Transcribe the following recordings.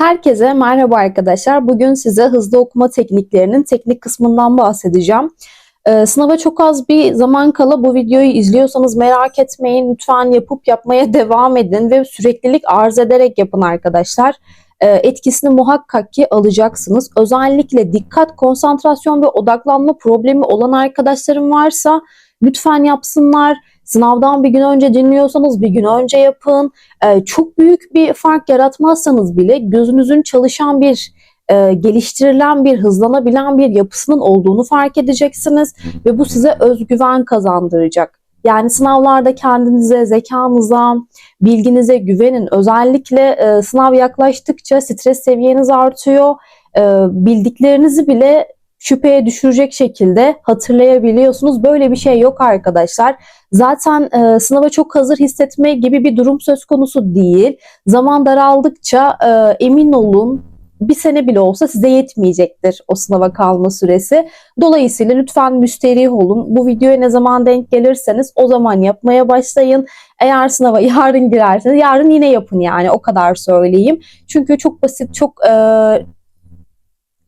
Herkese merhaba arkadaşlar. Bugün size hızlı okuma tekniklerinin teknik kısmından bahsedeceğim. Ee, sınava çok az bir zaman kala bu videoyu izliyorsanız merak etmeyin. Lütfen yapıp yapmaya devam edin ve süreklilik arz ederek yapın arkadaşlar. Ee, etkisini muhakkak ki alacaksınız. Özellikle dikkat, konsantrasyon ve odaklanma problemi olan arkadaşlarım varsa lütfen yapsınlar. Sınavdan bir gün önce dinliyorsanız bir gün önce yapın. Ee, çok büyük bir fark yaratmazsanız bile gözünüzün çalışan bir e, geliştirilen bir, hızlanabilen bir yapısının olduğunu fark edeceksiniz ve bu size özgüven kazandıracak. Yani sınavlarda kendinize, zekanıza, bilginize güvenin. Özellikle e, sınav yaklaştıkça stres seviyeniz artıyor. E, bildiklerinizi bile şüpheye düşürecek şekilde hatırlayabiliyorsunuz. Böyle bir şey yok arkadaşlar. Zaten e, sınava çok hazır hissetme gibi bir durum söz konusu değil. Zaman daraldıkça e, emin olun bir sene bile olsa size yetmeyecektir o sınava kalma süresi. Dolayısıyla lütfen müsterih olun. Bu videoya ne zaman denk gelirseniz o zaman yapmaya başlayın. Eğer sınava yarın girerseniz yarın yine yapın yani o kadar söyleyeyim. Çünkü çok basit, çok e,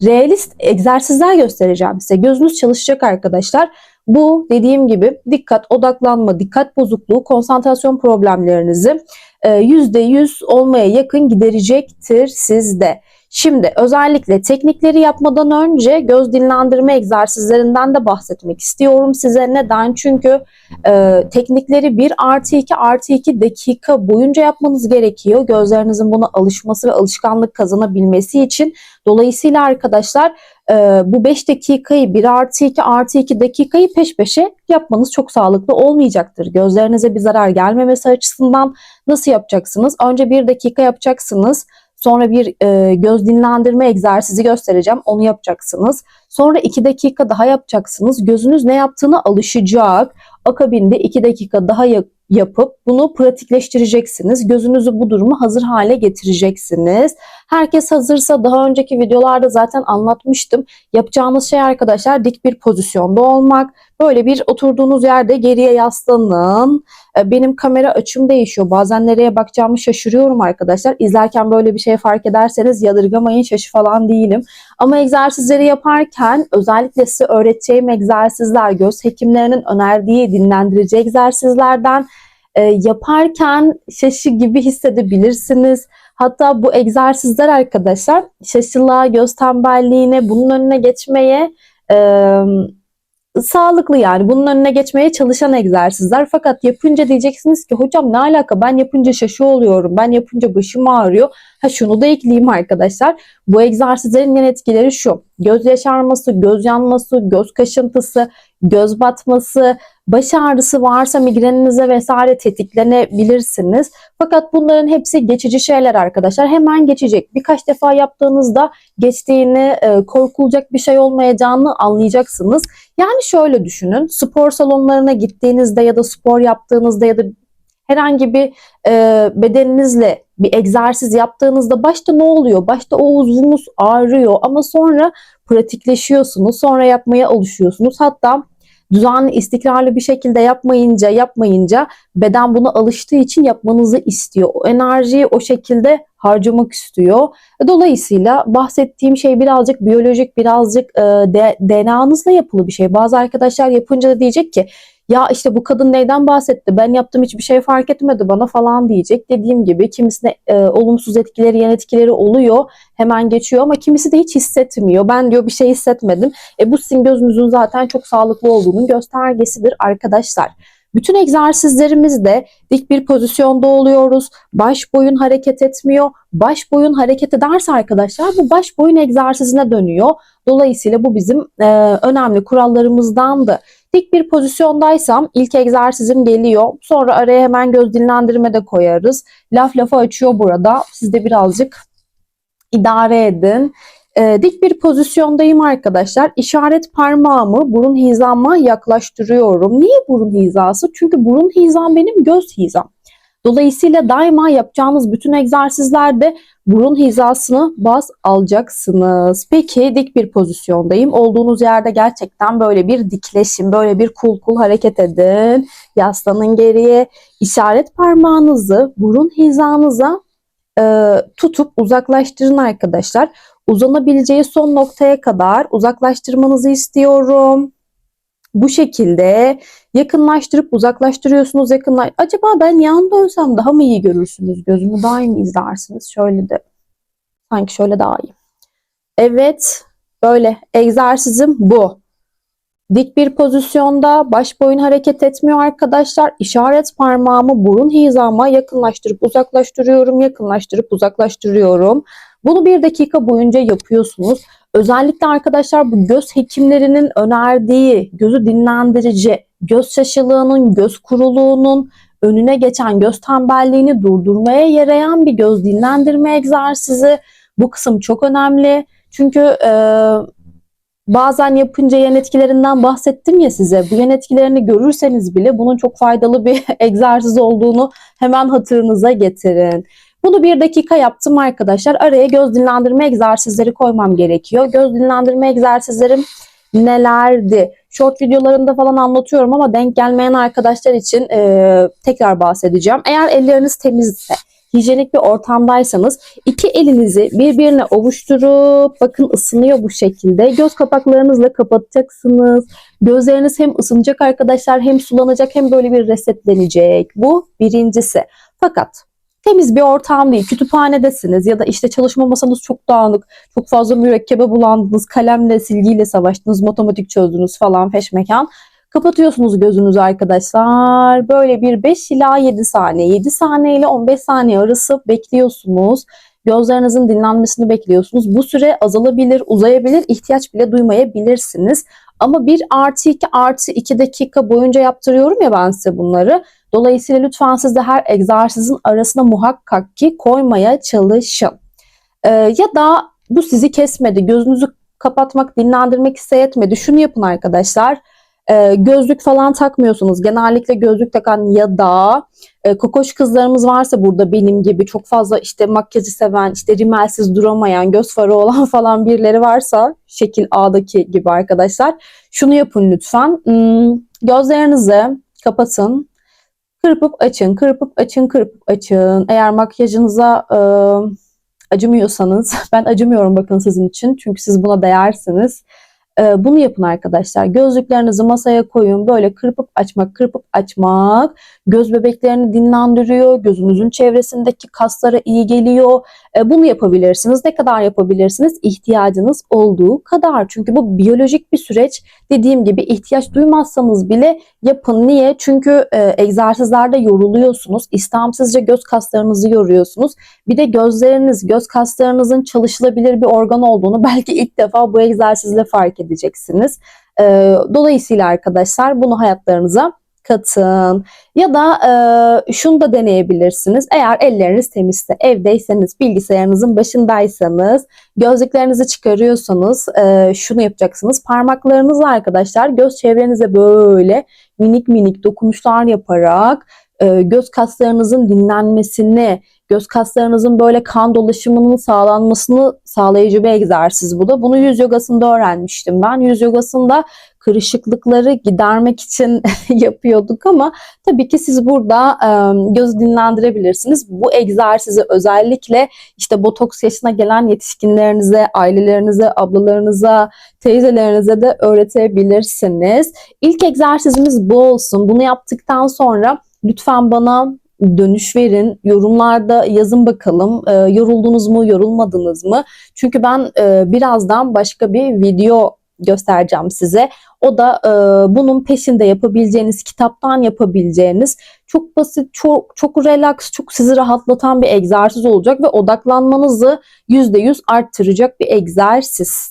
realist egzersizler göstereceğim size. Gözünüz çalışacak arkadaşlar. Bu dediğim gibi dikkat, odaklanma, dikkat bozukluğu, konsantrasyon problemlerinizi %100 e, olmaya yakın giderecektir sizde. Şimdi özellikle teknikleri yapmadan önce göz dinlendirme egzersizlerinden de bahsetmek istiyorum size. Neden? Çünkü e, teknikleri 1 artı 2 artı 2 dakika boyunca yapmanız gerekiyor. Gözlerinizin buna alışması ve alışkanlık kazanabilmesi için. Dolayısıyla arkadaşlar e, bu 5 dakikayı 1 artı 2 artı 2 dakikayı peş peşe yapmanız çok sağlıklı olmayacaktır. Gözlerinize bir zarar gelmemesi açısından nasıl yapacaksınız? Önce 1 dakika yapacaksınız. Sonra bir e, göz dinlendirme egzersizi göstereceğim. Onu yapacaksınız. Sonra 2 dakika daha yapacaksınız. Gözünüz ne yaptığına alışacak. Akabinde 2 dakika daha yapıp bunu pratikleştireceksiniz. Gözünüzü bu durumu hazır hale getireceksiniz. Herkes hazırsa daha önceki videolarda zaten anlatmıştım. Yapacağınız şey arkadaşlar dik bir pozisyonda olmak. Böyle bir oturduğunuz yerde geriye yaslanın. Ee, benim kamera açım değişiyor. Bazen nereye bakacağımı şaşırıyorum arkadaşlar. İzlerken böyle bir şey fark ederseniz yadırgamayın şaşı falan değilim. Ama egzersizleri yaparken özellikle size öğreteceğim egzersizler göz hekimlerinin önerdiği dinlendirici egzersizlerden e, yaparken şaşı gibi hissedebilirsiniz. Hatta bu egzersizler arkadaşlar şaşılığa, göz tembelliğine, bunun önüne geçmeye e, sağlıklı yani bunun önüne geçmeye çalışan egzersizler. Fakat yapınca diyeceksiniz ki hocam ne alaka ben yapınca şaşı oluyorum, ben yapınca başım ağrıyor. Ha şunu da ekleyeyim arkadaşlar. Bu egzersizlerin yan etkileri şu. Göz yaşarması, göz yanması, göz kaşıntısı, göz batması, baş ağrısı varsa migreninize vesaire tetiklenebilirsiniz. Fakat bunların hepsi geçici şeyler arkadaşlar. Hemen geçecek. Birkaç defa yaptığınızda geçtiğini, e, korkulacak bir şey olmayacağını anlayacaksınız. Yani şöyle düşünün. Spor salonlarına gittiğinizde ya da spor yaptığınızda ya da herhangi bir e, bedeninizle bir egzersiz yaptığınızda başta ne oluyor? Başta o uzvunuz ağrıyor ama sonra pratikleşiyorsunuz. Sonra yapmaya alışıyorsunuz. Hatta düzenli, istikrarlı bir şekilde yapmayınca, yapmayınca beden buna alıştığı için yapmanızı istiyor. O enerjiyi o şekilde harcamak istiyor. Dolayısıyla bahsettiğim şey birazcık biyolojik, birazcık e, DNA'nızla yapılı bir şey. Bazı arkadaşlar yapınca da diyecek ki ya işte bu kadın neyden bahsetti ben yaptım hiçbir şey fark etmedi bana falan diyecek. Dediğim gibi kimisine e, olumsuz etkileri yan etkileri oluyor hemen geçiyor ama kimisi de hiç hissetmiyor. Ben diyor bir şey hissetmedim. E bu sizin gözünüzün zaten çok sağlıklı olduğunun göstergesidir arkadaşlar. Bütün egzersizlerimizde dik bir pozisyonda oluyoruz. Baş boyun hareket etmiyor. Baş boyun hareket ederse arkadaşlar bu baş boyun egzersizine dönüyor. Dolayısıyla bu bizim e, önemli kurallarımızdandı. Dik bir pozisyondaysam ilk egzersizim geliyor. Sonra araya hemen göz dinlendirme de koyarız. Laf lafı açıyor burada. Siz de birazcık idare edin. E, dik bir pozisyondayım arkadaşlar. İşaret parmağımı burun hizama yaklaştırıyorum. Niye burun hizası? Çünkü burun hizam benim göz hizam. Dolayısıyla daima yapacağınız bütün egzersizlerde burun hizasını baz alacaksınız. Peki dik bir pozisyondayım. Olduğunuz yerde gerçekten böyle bir dikleşin, böyle bir kul kul hareket edin. Yaslanın geriye. İşaret parmağınızı burun hizanıza e, tutup uzaklaştırın arkadaşlar. Uzanabileceği son noktaya kadar uzaklaştırmanızı istiyorum. Bu şekilde yakınlaştırıp uzaklaştırıyorsunuz. Yakınlaş Acaba ben yan dönsem daha mı iyi görürsünüz? Gözümü daha iyi mi izlersiniz? Şöyle de sanki şöyle daha iyi. Evet, böyle egzersizim bu. Dik bir pozisyonda baş boyun hareket etmiyor arkadaşlar. İşaret parmağımı burun hizama yakınlaştırıp uzaklaştırıyorum, yakınlaştırıp uzaklaştırıyorum. Bunu bir dakika boyunca yapıyorsunuz. Özellikle arkadaşlar bu göz hekimlerinin önerdiği gözü dinlendirici, göz şaşılığının, göz kuruluğunun önüne geçen göz tembelliğini durdurmaya yarayan bir göz dinlendirme egzersizi. Bu kısım çok önemli. Çünkü e, bazen yapınca yan etkilerinden bahsettim ya size. Bu yan etkilerini görürseniz bile bunun çok faydalı bir egzersiz olduğunu hemen hatırınıza getirin. Bunu bir dakika yaptım arkadaşlar. Araya göz dinlendirme egzersizleri koymam gerekiyor. Göz dinlendirme egzersizlerim nelerdi? Short videolarında falan anlatıyorum ama denk gelmeyen arkadaşlar için e, tekrar bahsedeceğim. Eğer elleriniz temizse, hijyenik bir ortamdaysanız iki elinizi birbirine ovuşturup bakın ısınıyor bu şekilde. Göz kapaklarınızla kapatacaksınız. Gözleriniz hem ısınacak arkadaşlar hem sulanacak hem böyle bir resetlenecek. Bu birincisi. Fakat temiz bir ortam değil. Kütüphanedesiniz ya da işte çalışma masanız çok dağınık, çok fazla mürekkebe bulandınız, kalemle, silgiyle savaştınız, matematik çözdünüz falan feşmekan. Kapatıyorsunuz gözünüzü arkadaşlar. Böyle bir 5 ila 7 saniye, 7 saniye ile 15 saniye arası bekliyorsunuz. Gözlerinizin dinlenmesini bekliyorsunuz. Bu süre azalabilir, uzayabilir, ihtiyaç bile duymayabilirsiniz. Ama 1 artı 2 artı 2 dakika boyunca yaptırıyorum ya ben size bunları. Dolayısıyla lütfen siz de her egzersizin arasına muhakkak ki koymaya çalışın. Ee, ya da bu sizi kesmedi, gözünüzü kapatmak, dinlendirmek ise yetmedi. Şunu yapın arkadaşlar. Ee, gözlük falan takmıyorsunuz. Genellikle gözlük takan ya da e, kokoş kızlarımız varsa burada benim gibi çok fazla işte makyajı seven, işte rimelsiz duramayan, göz farı olan falan birileri varsa şekil A'daki gibi arkadaşlar. Şunu yapın lütfen. Hmm, gözlerinizi kapatın. Kırpıp açın, kırpıp açın, kırpıp açın. Eğer makyajınıza e, acımıyorsanız, ben acımıyorum bakın sizin için çünkü siz buna değersiniz. E, bunu yapın arkadaşlar. Gözlüklerinizi masaya koyun. Böyle kırpıp açmak, kırpıp açmak göz bebeklerini dinlendiriyor. Gözünüzün çevresindeki kaslara iyi geliyor. E, bunu yapabilirsiniz. Ne kadar yapabilirsiniz? İhtiyacınız olduğu kadar. Çünkü bu biyolojik bir süreç. Dediğim gibi ihtiyaç duymazsanız bile yapın. Niye? Çünkü e, egzersizlerde yoruluyorsunuz. İstemsizce göz kaslarınızı yoruyorsunuz. Bir de gözleriniz, göz kaslarınızın çalışılabilir bir organ olduğunu belki ilk defa bu egzersizle fark edeceksiniz. E, dolayısıyla arkadaşlar bunu hayatlarınıza katın. Ya da e, şunu da deneyebilirsiniz. Eğer elleriniz temizse, evdeyseniz, bilgisayarınızın başındaysanız, gözlüklerinizi çıkarıyorsanız e, şunu yapacaksınız. Parmaklarınızla arkadaşlar göz çevrenize böyle minik minik dokunuşlar yaparak e, göz kaslarınızın dinlenmesini, göz kaslarınızın böyle kan dolaşımının sağlanmasını sağlayıcı bir egzersiz bu da. Bunu yüz yogasında öğrenmiştim ben. Yüz yogasında kırışıklıkları gidermek için yapıyorduk ama tabii ki siz burada e, göz dinlendirebilirsiniz. Bu egzersizi özellikle işte botoks yaşına gelen yetişkinlerinize, ailelerinize, ablalarınıza, teyzelerinize de öğretebilirsiniz. İlk egzersizimiz bu olsun. Bunu yaptıktan sonra lütfen bana dönüş verin. Yorumlarda yazın bakalım. E, yoruldunuz mu, yorulmadınız mı? Çünkü ben e, birazdan başka bir video göstereceğim size. O da e, bunun peşinde yapabileceğiniz, kitaptan yapabileceğiniz çok basit, çok çok relax, çok sizi rahatlatan bir egzersiz olacak ve odaklanmanızı %100 arttıracak bir egzersiz.